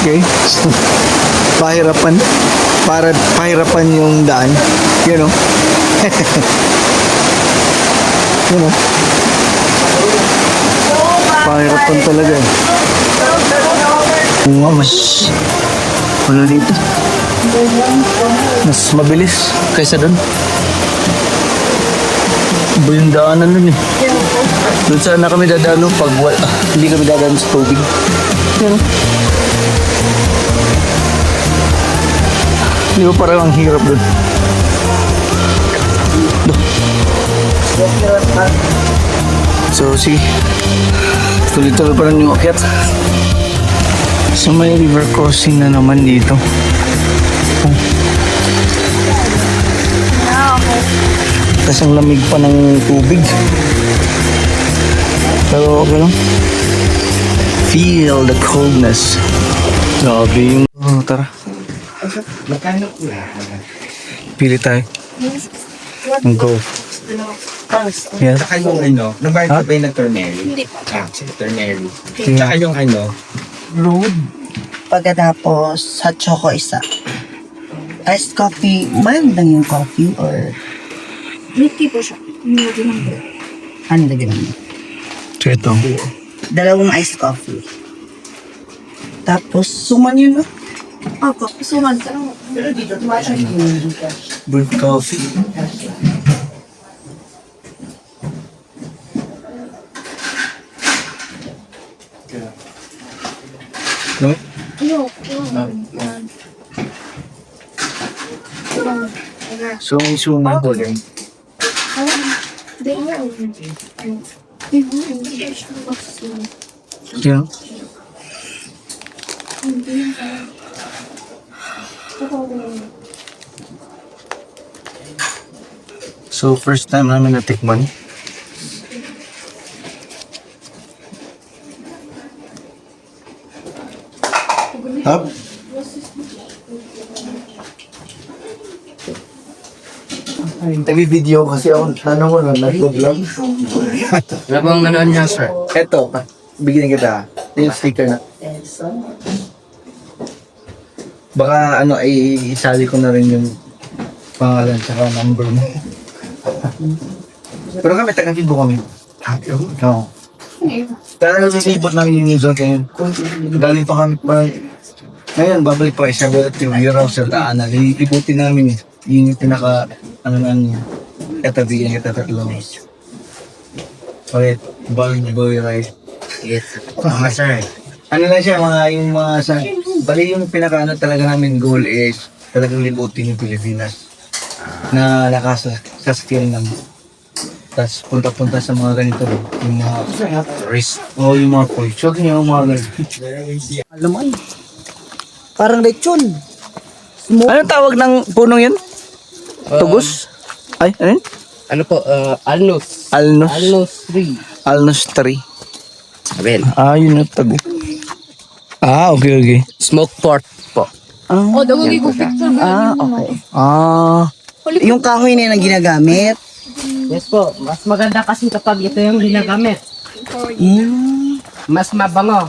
Okay? pahirapan. Para pahirapan yung daan. You know? you know? Pahirapan talaga eh. Oo mas ano dito? Mas mabilis kaysa doon. Iba yung daanan nun eh. Doon sana kami dadaan no, pag wala, hindi kami dadaan sa tubig. Yan. Di ba parang ang hirap doon? So, sige. Tuloy-tuloy pa rin yung akyat. So, may river crossing na naman dito. Tapos ang lamig pa ng tubig. Pero okay lang. Feel the coldness. Grabe yung... Oh, tara. Pili tayo. Ang go. Yes. Tsaka yung ano, nagbayad ka ba yung ternary? Hindi pa. Ah, sa ternary. Tsaka yung ano, Road. Pagkatapos, sa choco isa. Iced coffee, mild lang yung coffee or Milk tea po siya. Nilagyan ng milk. ano lagyan mo? So ito. Dalawang iced coffee. Tapos, suman yun, no? Opo, suman ka lang. Brewed coffee. No? Ano? Ano? So, may suman ko rin. Yeah. So, first time namin natikman. Hap? Nag-video kasi ako. Sana mo na nag-vlog. ano bang nanoon niya, sir? Eto, bigyan kita. Ito yung sticker na. Baka ano, ay isali ko na rin yung pangalan tsaka number mo. Pero kami, taga-Cebu kami. Oo. Kaya nalilibot namin yung Luzon kayo. Galing pa kami pa. Ngayon, babalik pa isa ba yung Euro sa daan na lilibutin namin eh. Yun yung pinaka, ano na niya. Katabi yan, katatatlo. Okay, ball boy ride. Yes. Mga sir. Ano lang siya, mga yung mga sa... Bali yung pinaka ano talaga namin goal is talagang libutin yung Pilipinas na nakasasakyan namin. Tapos punta-punta sa mga ganito yung mga tourist o yung mga. So, yung mga ganito. Alam mo, ay. Parang lechon. Anong tawag ng punong yun? Tugos? Ay, ano yun? Ano po, uh, alnos. Alnos. Alnos 3. Alnos tree. Abel. Ah, yun yung tago. Ah, okay, okay. Smoked pork po. Oh, dago ko picture. Ah, okay. Ah, Yung kahoy na yun ang ginagamit. Yes po, mas maganda kasi kapag ito yung ginagamit. Mm. Mas mabango.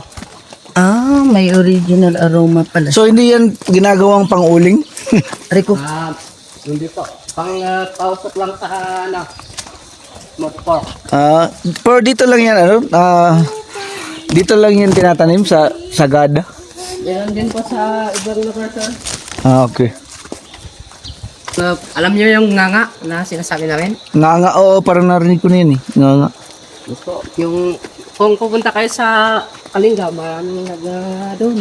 Ah, may original aroma pala. so hindi yan ginagawang pang-uling? Rico, Ah, hindi po. Pang uh, pausok lang sa ano, smoked pork. Ah, pero dito lang yan ano? Ah, dito lang yan tinatanim sa Sagada. Meron din po sa ibang lugar sir. Ah, okay. Uh, alam niyo yung nganga na sinasabi namin? Nga nga, oo, parang narinig ko na yun eh. Nga nga. Yes po. Yung, kung pupunta kayo sa Kalinga, maraming nag uh, doon.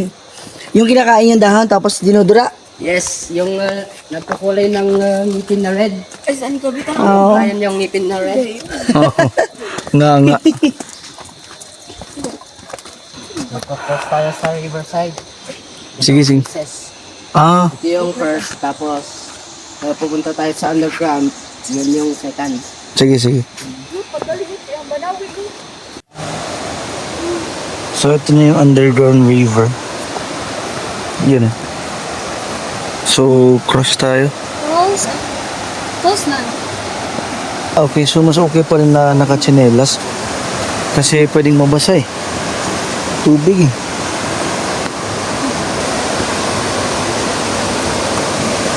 yung kinakain yung dahon tapos dinudura. Yes, yung uh, nagkukulay ng uh, ngipin na red. Ay, saan ko bitaw? Oo. Ayan yung ngipin na red. Oo. nga nga. Nagkakross tayo sa riverside. Sige, sige. Ah, Ito yung first, tapos uh, pupunta tayo sa underground. Yun yung second. sige, sige. So, ito na yung underground river. Yun eh. So, cross tayo. Close. Close na. Okay, so mas okay pa rin na nakatsinelas. Kasi pwedeng mabasa eh tubig eh.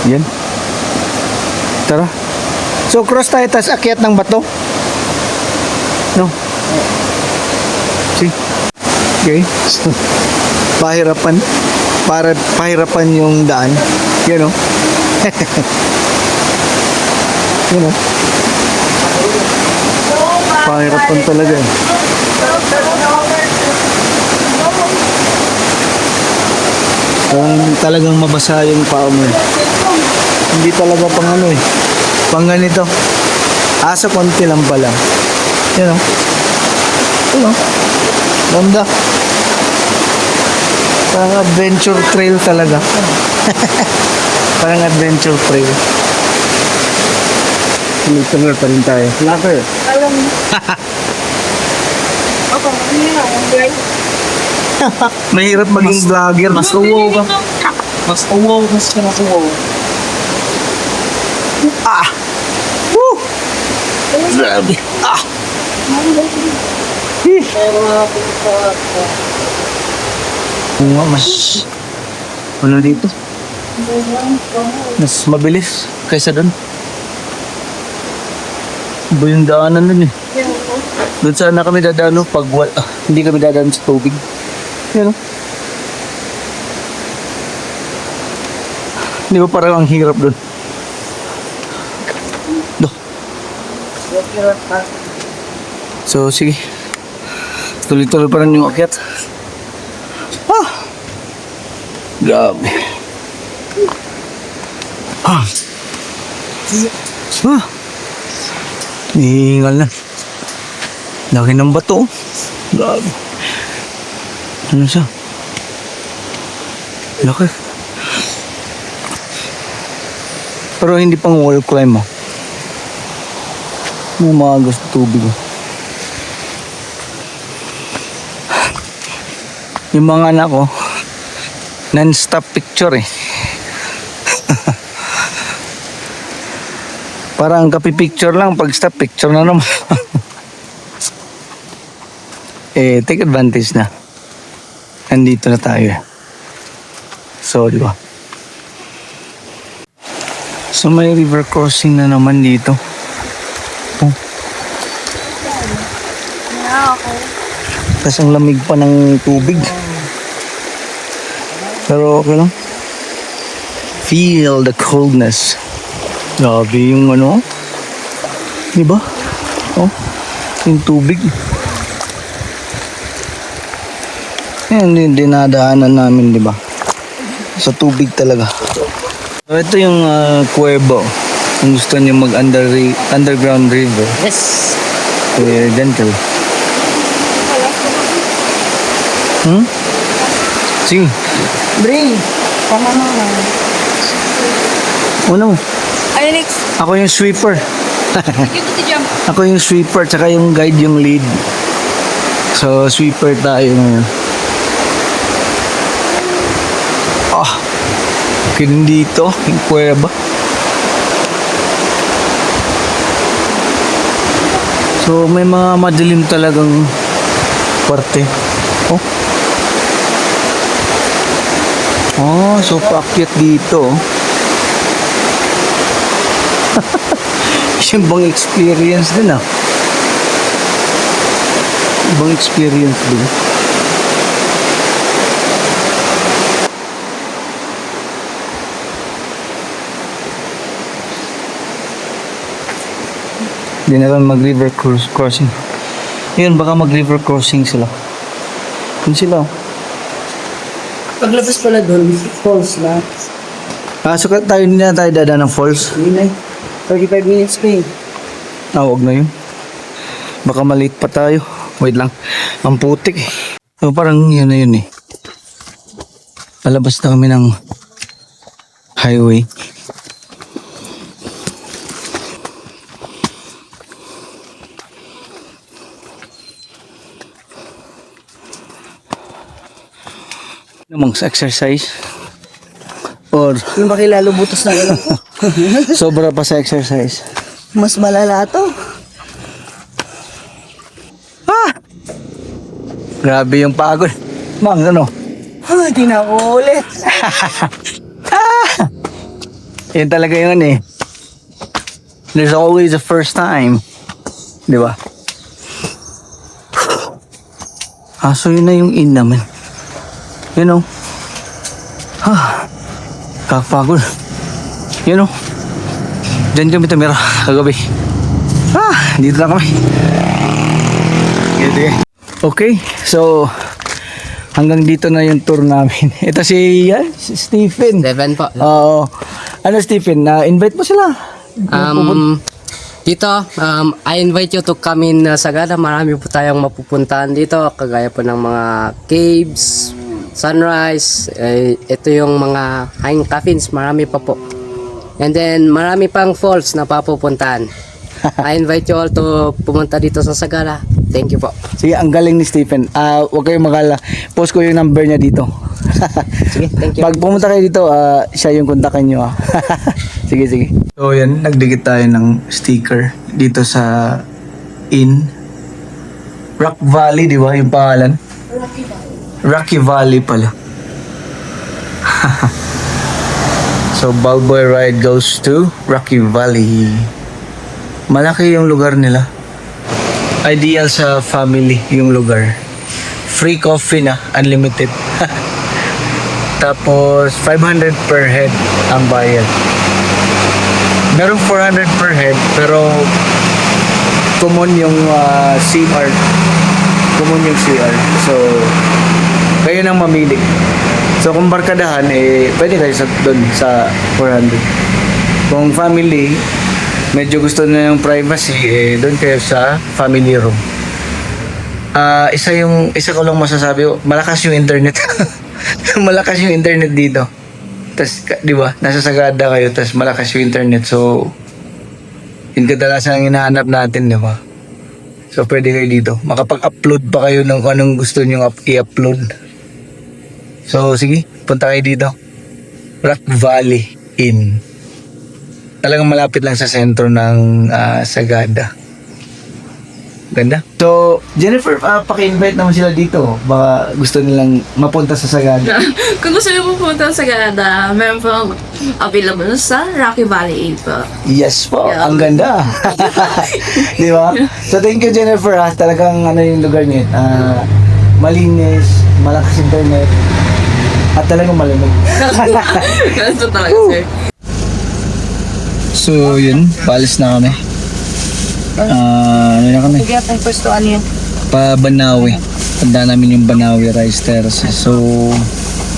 Yan. Tara. So cross tayo tas akyat ng bato. No. See? Okay. So, pahirapan para pahirapan yung daan. Yan you know? o. You know? Pahirapan talaga eh. Kung talagang mabasa yung paa mo eh. Hindi talaga pang ano eh. Pang ganito. Asa konti lang pala. Yan o. Yan o. Ganda. Parang adventure trail talaga. Parang adventure trail. Tuloy-tuloy pa rin tayo. Locker. Mahirap maging vlogger. Mas uwaw ka. Mas uwaw ka sa mas uwaw. Ah! Woo! Grabe. Ah! Oo nga, mas... Ano dito? Mas mabilis kaysa doon. Iba yung daanan nun eh. Doon sana kami dadano pag wal- ah, hindi kami dadaan sa tubig. Yan o. Di ba parang ang hirap doon? Do. So, sige. Tuloy-tuloy pa rin yung akyat. Ah! Grabe. Ah! Ah! Hihingal na. Laki ng bato. Grabe. Ano siya? Laki. Pero hindi pang wall climb ah. May na tubig ah. Yung mga anak ko, non-stop picture eh. Parang kapi-picture lang, pag stop picture na naman. eh, take advantage na. Nandito na tayo. So, di ba? So, may river crossing na naman dito. Oh. Tapos ang lamig pa ng tubig. Pero okay lang. Feel the coldness. Grabe yung ano. Di? Oh, yung tubig. Yan yung dinadaanan namin, di ba? Sa tubig talaga. So, ito yung uh, kuweba. Kung gusto niyo mag under underground river, Yes. eh, gentle. Hmm? Sige. Bring. Pamama. Ano? Ay, Alex. Ako yung sweeper. Yung ti jump. Ako yung sweeper, tsaka yung guide yung lead. So, sweeper tayo ngayon. Ah, kin dito, yung kuweba. So, may mga madilim talagang parte. Oh. Oh, so paakyat dito. oh. Yung bang experience din ah. Ibang experience din. Hindi na lang mag-river cruise crossing. Yun, baka mag-river crossing sila. Yun sila. oh. Paglabas pala doon, falls na. Ah, so tayo hindi na tayo dadaan ng falls. Hindi na. 35 minutes pa eh. Ah, wag na yun. Baka malate pa tayo. Wait lang. Ang putik eh. So, parang yun na yun eh. Palabas na kami ng highway. Namang sa exercise. Or Yung ba kilalo butas ng ilong ko? sobra pa sa exercise. Mas malala to. Ah! Grabe yung pagod. Mang, ano? Ah, di na ulit. Yan talaga yun eh. There's always a first time. Di ba? Ah, so yun na yung in naman. You know? Ah, kakapagod. You know? Diyan kami tumira kagabi. Ah, dito lang kami. Okay, so hanggang dito na yung tour namin. Ito si, yan, si Stephen. Seven po. Oo. ano Stephen, na invite mo sila. Um, dito, um, I invite you to come in uh, Sagada. Marami po tayong mapupuntahan dito. Kagaya po ng mga caves, sunrise. Eh, ito yung mga hang coffins. Marami pa po. And then, marami pang falls na papupuntahan. I invite you all to pumunta dito sa Sagada. Thank you po. Sige, ang galing ni Stephen. Ah, huwag kayong magala. Post ko yung number niya dito. Sige, thank you. Pag pumunta kayo dito, ah, siya yung kontakan nyo. ah. sige, sige. So yan, nagdikit tayo ng sticker dito sa in Rock Valley, di ba yung pangalan? Rocky. Rocky Valley pala. so Balboy Ride goes to Rocky Valley. Malaki yung lugar nila. Ideal sa family yung lugar. Free coffee na, unlimited. Tapos 500 per head ang bayad. Merong 400 per head pero common yung ah, CR. Common yung CR. So kayo nang mamili. So kung barkadahan eh pwede kayo sa doon sa 400. Kung family medyo gusto na yung privacy eh doon kayo sa family room. Ah, isa yung isa ko lang masasabi, malakas yung internet. malakas yung internet dito. Tas 'di ba? Nasa Sagada kayo tas malakas yung internet. So yun kadalasan ang hinahanap natin, 'di ba? So pwede kayo dito. Makapag-upload pa kayo ng anong gusto niyo up- i-upload. So sige, punta kayo dito. Rock Valley Inn. Talagang malapit lang sa sentro ng ah, Sagada. Ganda. So, Jennifer, uh, paki-invite naman sila dito. Baka gusto nilang mapunta sa Sagada. Kung gusto niyo pupunta sa Canada, meron pong available sa Rocky Valley 8 po. Yes po, Yeah. ang ganda. Di ba? So, thank you Jennifer ha. Talagang ano yung lugar niya. ah, malinis, malakas internet, at talagang malamig. Ganito talaga, sir. so, yun. Palis na kami. Ah, ano na kami? Sige, ang pwesto ano yun? pa Banawi. Tanda namin yung Banawi Rice Terraces. So,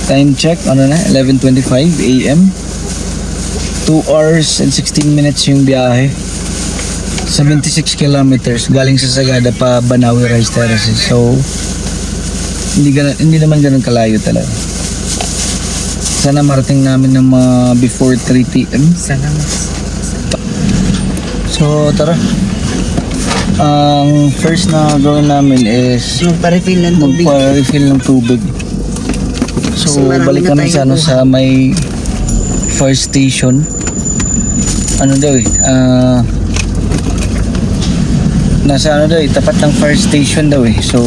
time check, ano na, 11.25 a.m. 2 hours and 16 minutes yung biyahe. 76 kilometers galing sa Sagada pa Banawi Rice Terraces. So, hindi, ganun, hindi naman ganun kalayo talaga. Sana marating namin ng mga before 3 p.m. Sana So, tara. Ang first na gawin namin is Magpa-refill ng tubig. magpa-refill ng tubig. So, Kasi marami balik na kami sa tayong ano sa may fire station. Ano daw eh, ah, nasa ano daw eh, tapat ng fire station daw eh. So,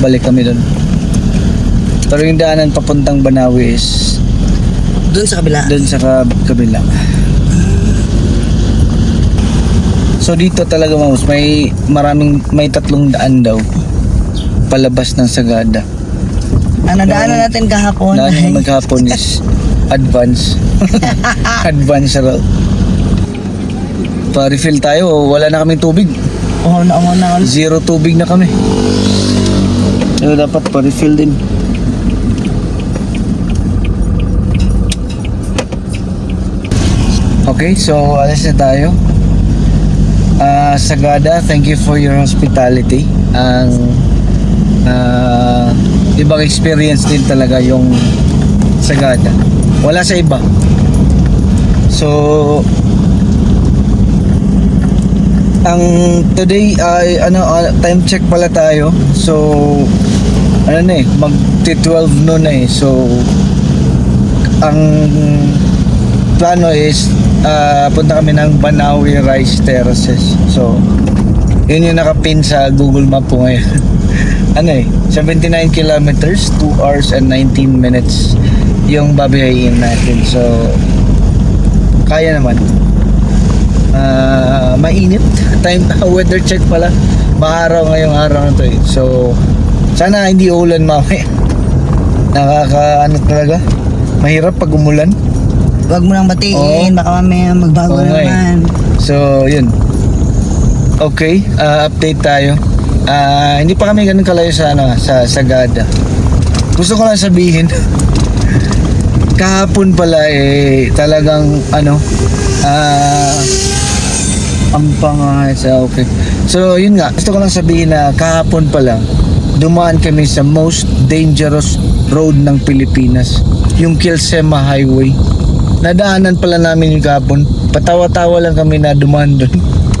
balik kami doon. Pero yung daanan papuntang Banawi is Doon sa kabila. doon sa kab- kabila. So dito talaga mamos may maraming may tatlong daan daw palabas ng Sagada. Ang nadaanan natin kahapon. Na ay- yung maghapon is advance. advance route. Pa-refill tayo, wala na kaming tubig. Oo, na, oo, na. Zero tubig na kami. So dapat pa-refill din. Okay, so alis na tayo. Ah, Sagada, thank you for your hospitality. Ang ah, ibang experience din talaga yung Sagada. Wala sa iba. So, ang today ay ano ah, time check pala tayo. So ano na eh, mag 12 noon na eh. So ang plano is ah, punta kami ng Banawi Rice Terraces. So yun yung nakapin sa Google Map po ngayon. ano eh, 79 kilometers, 2 hours and 19 minutes yung babiyahin natin. So kaya naman. Ah, mainit. Time weather check pala. Maaraw ngayong araw na to eh. So, sana hindi ulan mamaya. Nakaka ano talaga. Mahirap pag umulan. Huwag mo nang batiin, baka mamaya magbago Oo nga eh. naman. So, yun. Okay, ah, update tayo. Ah, hindi pa kami ganun kalayo sa ano, sa Sagada. Gusto ko lang sabihin kahapon pala eh talagang ano ah ang pangahay sa okay. So, yun nga. Gusto ko lang sabihin na kahapon pala dumaan kami sa most dangerous road ng Pilipinas. Yung Kilsema Highway. Nadaanan pala namin yung kahapon. Patawa-tawa lang kami na dumaan doon.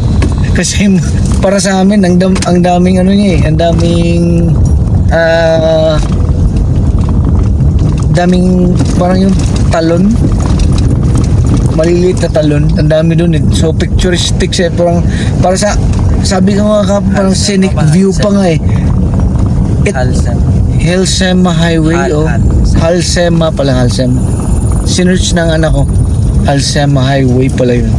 Kasi para sa amin ang, dam, ang daming ano niya eh, ang daming ah daming parang yung talon maliliit na talon ang dami doon eh. so picturistic siya parang para sa sabi ko nga ka parang scenic view pa nga eh It, Hillsema Highway Hal- oh. Hal- Halsema pala Halsema sinearch ng anak ko Halsema Highway pala yun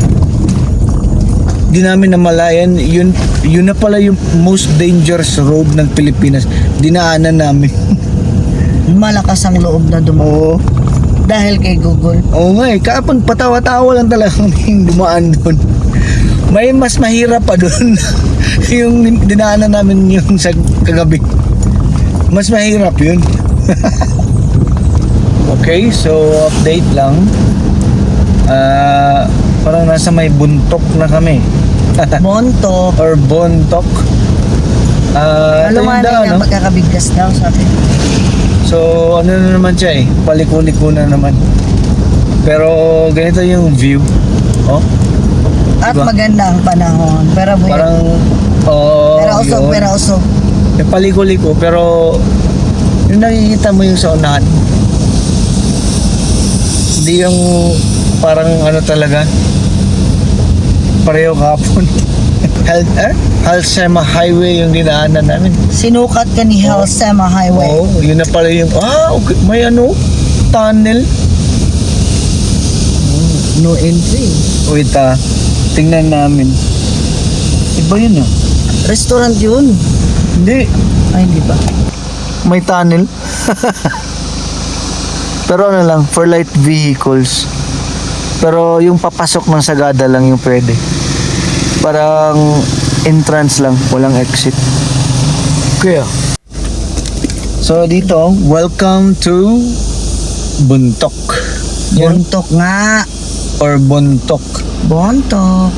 di namin namalayan yun yun na pala yung most dangerous road ng Pilipinas dinaanan namin Malakas ang loob na dumaan. oo Dahil kay Google. Oo nga eh, kapag patawa-tawa lang talaga yung dumaan doon. May mas mahirap pa doon. yung dinaanan namin yung sa kagabi. Mas mahirap yun. Okay, so update lang. Ah, parang nasa may buntok na kami. Monto. Or bontok. Ah, yung nga daan, na no? pagkakabigkas daw sa akin. So, ano na naman siya eh, paliko-liko na naman. Pero ganito yung view. Oh, At Diba? maganda ang panahon. Pero buhay. parang oh, pero usog, yun. pero usog. May paliko-liko pero yung nakikita mo yung sa unahan. Hindi yung parang ano talaga pareho kapon. Hal eh? Halsema Highway yung dinaanan namin. Sinukat ka ni Halsema Highway. Oo, yun na pala yung, ah, okay, may ano, tunnel. No entry. Wait ah, tingnan namin. Iba yun ah. Restaurant yun. Hindi, Ay, hindi ba? may tunnel. Pero ano lang, for light vehicles. Pero yung papasok ng Sagada lang yung pwede. Parang entrance lang, walang exit. Kaya. So dito, welcome to Buntok. Buntok nga. Or Buntok. Buntok.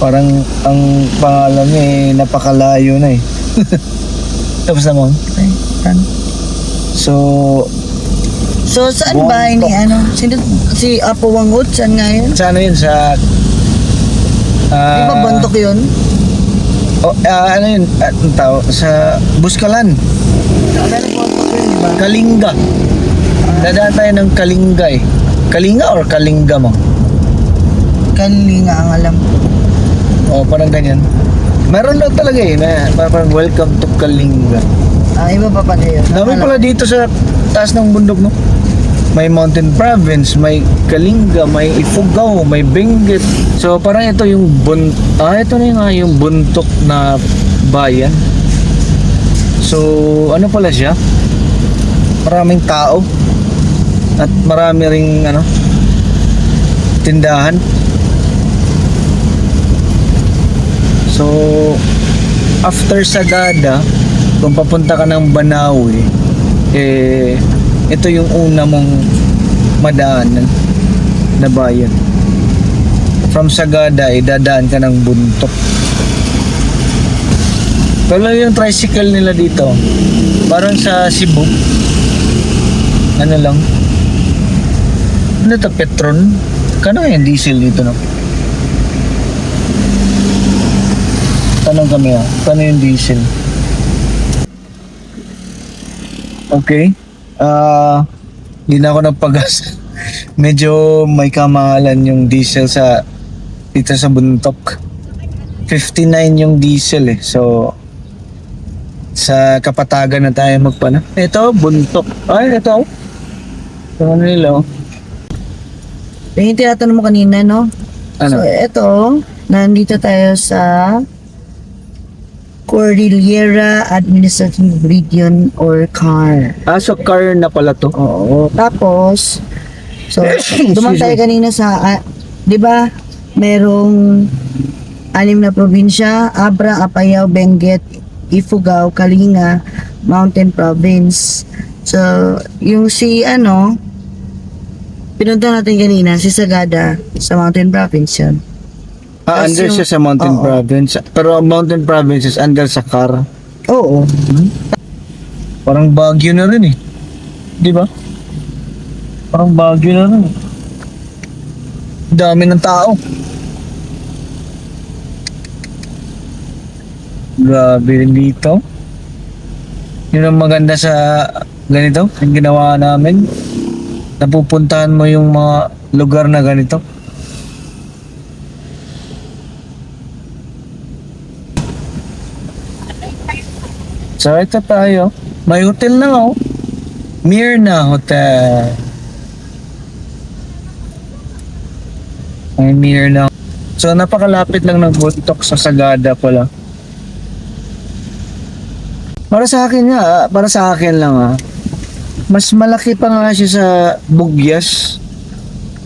Parang ang pangalan niya eh, napakalayo na eh. Tapos naman. Ay, tan. So, So, saan ba ni Buntok. ano? Sino, si Apo Wangot? Saan nga yun? sa ano yun? Sa... Di ah, ba buntok yun? Oh, ah, ano yun? Ah, ang tao? Sa Buskalan. Buntok yun, di ba? Kalinga. Dadaan tayo ng Kalinga eh. Kalinga or Kalinga mo? Kalinga ang alam. O, parang ganyan. Meron daw talaga eh, na parang welcome to Kalinga. Ah, iba pa pala yun. Dami Ang pala alam- dito sa taas ng bundok, no? May Mountain Province, may Kalinga, may Ifugao, may Benguet. So parang ito yung bun ah ito na yung, nga yung buntok na bayan. So ano pala siya? Maraming tao at marami ring ano tindahan. So after Sagada, kung papunta ka ng Banawi, eh, ito yung una mong madaanan na bayan. From Sagada, eh, ka ng buntok. Pero yung tricycle nila dito, parang sa Cebu, ano lang, ano to, Petron? Kano yung diesel dito, no? Tanong kami, ah, kano yung diesel? Okay. Ah, hindi na ako nagpagas. Medyo may kamahalan yung diesel sa dito sa buntok. 59 yung diesel eh. So sa kapatagan na tayo magpana. Ito, buntok. Ay, ito. Ito ano nila oh. Yung tinatanong mo kanina, no? Ano? So, eto, nandito tayo sa Cordillera Administrative Region or CAR. Ah, so car na pala to. Oo. Tapos, so, dumaan tayo kanina sa, ah, di ba, merong anim na probinsya, Abra, Apayao, Benguet, Ifugao, Kalinga, Mountain Province. So, yung si, ano, pinunta natin kanina, si Sagada, sa Mountain Province yun. Ah, Tas under yung- siya sa Mountain Oo. Province. Pero Mountain Province is under sa car. Oo. Parang Baguio na rin eh. Di ba? Parang Baguio na rin eh. Dami ng tao. Grabe rin dito. Yun ang maganda sa ganito, yung ginawa namin. Napupuntahan mo yung mga lugar na ganito. So ito tayo. May hotel na oh. Mirna Hotel. May Mirna. So napakalapit lang ng Buntok sa Sagada pala. Para sa akin nga, ah, para sa akin lang ah. Mas malaki pa nga siya sa Bugyas.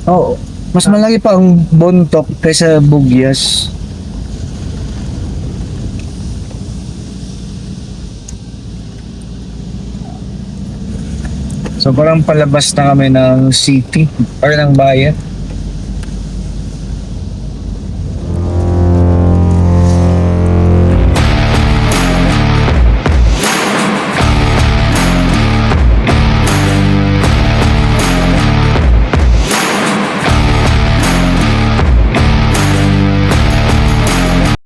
Oo. Mas malaki pa ang Buntok kaysa Bugyas. So parang palabas na kami ng city or ng bayan.